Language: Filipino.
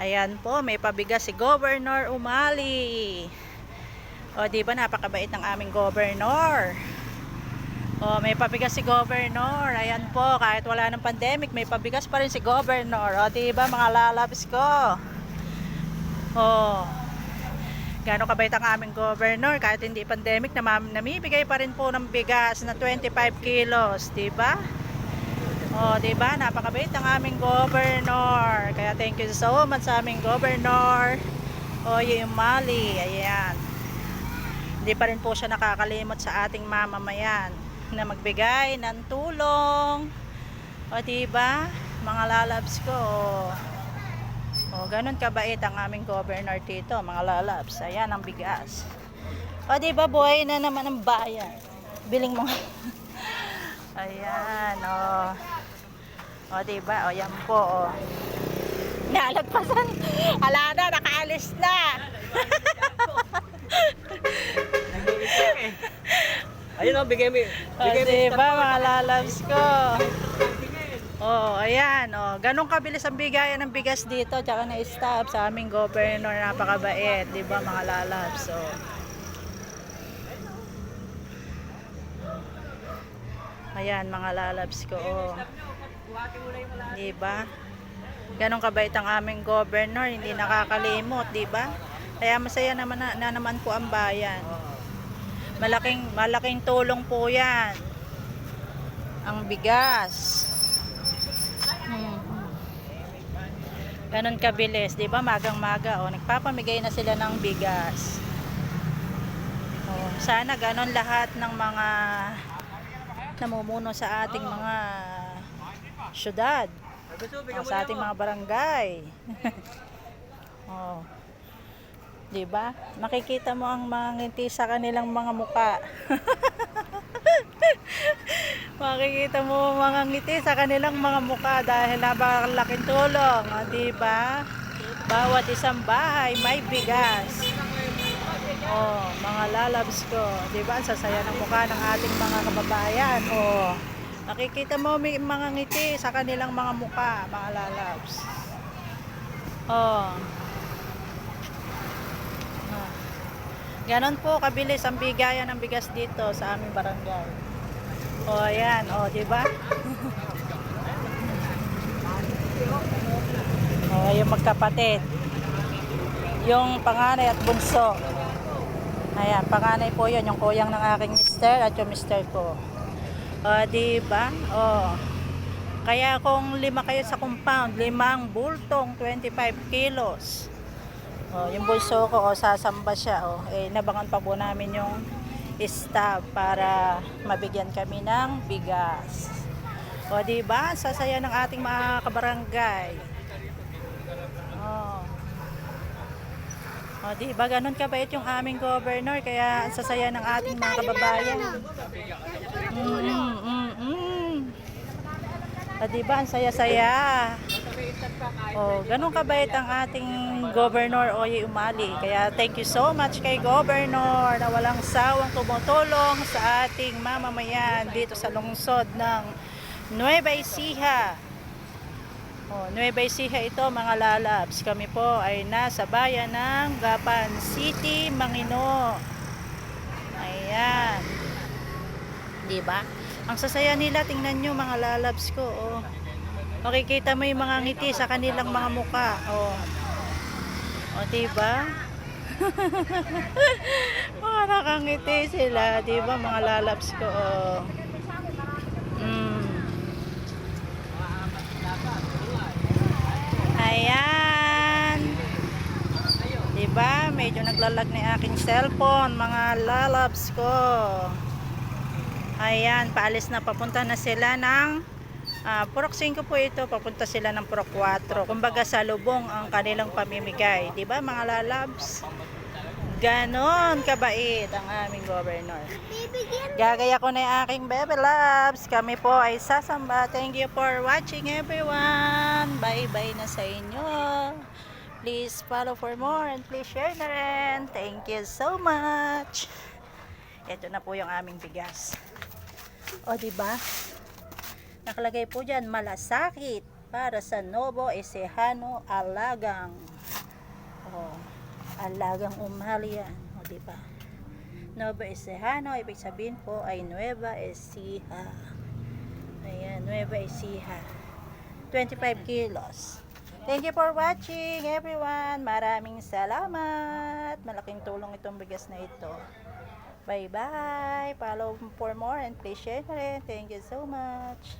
Ayan po, may pabigas si Governor Umali. O, di ba napakabait ng aming governor? O, may pabigas si Governor. Ayan po, kahit wala ng pandemic, may pabigas pa rin si Governor. O, di ba mga lalabs ko? O, Gano'ng kabait ang aming governor kahit hindi pandemic na namibigay pa rin po ng bigas na 25 kilos, 'di ba? Oh, 'di ba? Napakabait ang aming governor. Kaya thank you so much sa aming governor. Oye Mali, ayan. Hindi pa rin po siya nakakalimot sa ating mamamayan na magbigay ng tulong. O, 'di ba? Mga lalabs ko. O, ganun kabait ang aming governor dito, mga lalabs. Ayan ang bigas. O, di ba, buhay na naman ang bayan. Biling mo. Ayan, o. O, di ba? O, yan po, o. Nalagpasan. Ala na, nakaalis na. Ayun o, bigay mo. O, di ba, mga lalabs ko. Oh, ayan, oh. Ganong kabilis ang bigayan ng bigas dito, tsaka na stop sa aming governor, napakabait, 'di ba, mga lalabs. So, Ayan, mga lalabs ko. Oh. 'Di ba? Ganong kabait ang aming governor, hindi nakakalimot, 'di ba? Kaya masaya naman na, na naman po ang bayan. Malaking malaking tulong po 'yan. Ang bigas. Hmm. Ganon kabilis, 'di ba? Magang-maga oh, nagpapamigay na sila ng bigas. Oh, sana ganon lahat ng mga namumuno sa ating mga syudad, Gusto, oh, sa ating mga barangay. oh. 'Di ba? Makikita mo ang mga ngiti sa kanilang mga muka. Makikita mo mga ngiti sa kanilang mga mukha dahil napakalaking tulong, o, di ba? Bawat isang bahay may bigas. Oh, mga lalabs ko, di ba? Ang sasaya ng mukha ng ating mga kababayan. Oh, nakikita mo may mga ngiti sa kanilang mga mukha, mga lalabs. Oh. Ah. Ganon po kabilis ang bigayan ng bigas dito sa aming barangay. Oh, ayan. Oh, di ba? oh, yung magkapatid. Yung panganay at bunso. Ayan, panganay po yun. Yung kuyang ng aking mister at yung mister ko. O, di ba? O. Kaya kung lima kayo sa compound, limang bultong 25 kilos. O, yung bunso ko, o, sasamba siya. O, eh, nabangan pa po namin yung staff para mabigyan kami ng bigas. O di ba? Sasaya ng ating mga kabarangay. Oh. O di ba? Ganun kabait yung aming governor kaya sasaya ng ating mga kababayan. Mm, mm, mm. O di ba? Ang saya-saya. Oh, ganun kabait ang ating Governor Oye Umali. Kaya thank you so much kay Governor na walang sawang tumutulong sa ating mamamayan dito sa lungsod ng Nueva Ecija. Oh, Nueva Ecija ito mga lalabs. Kami po ay nasa bayan ng Gapan City, Mangino. Ayan. 'Di ba? Ang sasaya nila, tingnan nyo mga lalabs ko. Oh. Makikita mo yung mga ngiti sa kanilang mga muka. Oh. O, diba? mga nakangiti sila, diba? Mga lalabs ko. Oh. Mm. Ayan. Diba? Medyo naglalag na aking cellphone, mga lalabs ko. Ayan, paalis na papunta na sila ng uh, Purok 5 po ito, papunta sila ng Purok 4. Kumbaga sa lubong ang kanilang pamimigay. ba mga lalabs? Ganon kabait ang aming governor. Gagaya ko na yung aking bebe loves. Kami po ay sasamba. Thank you for watching everyone. Bye-bye na sa inyo. Please follow for more and please share na rin. Thank you so much. Ito na po yung aming bigas. O, di ba? Nakalagay po dyan, malasakit. para sa Novo Ecijano Alagang. Oh, Alagang umali yan. O, di ba? Novo Ecijano, ibig sabihin po ay Nueva Ecija. Ayan, Nueva Ecija. 25 kilos. Thank you for watching, everyone. Maraming salamat. Malaking tulong itong bigas na ito. Bye-bye. Follow for more and please share. Thank you so much.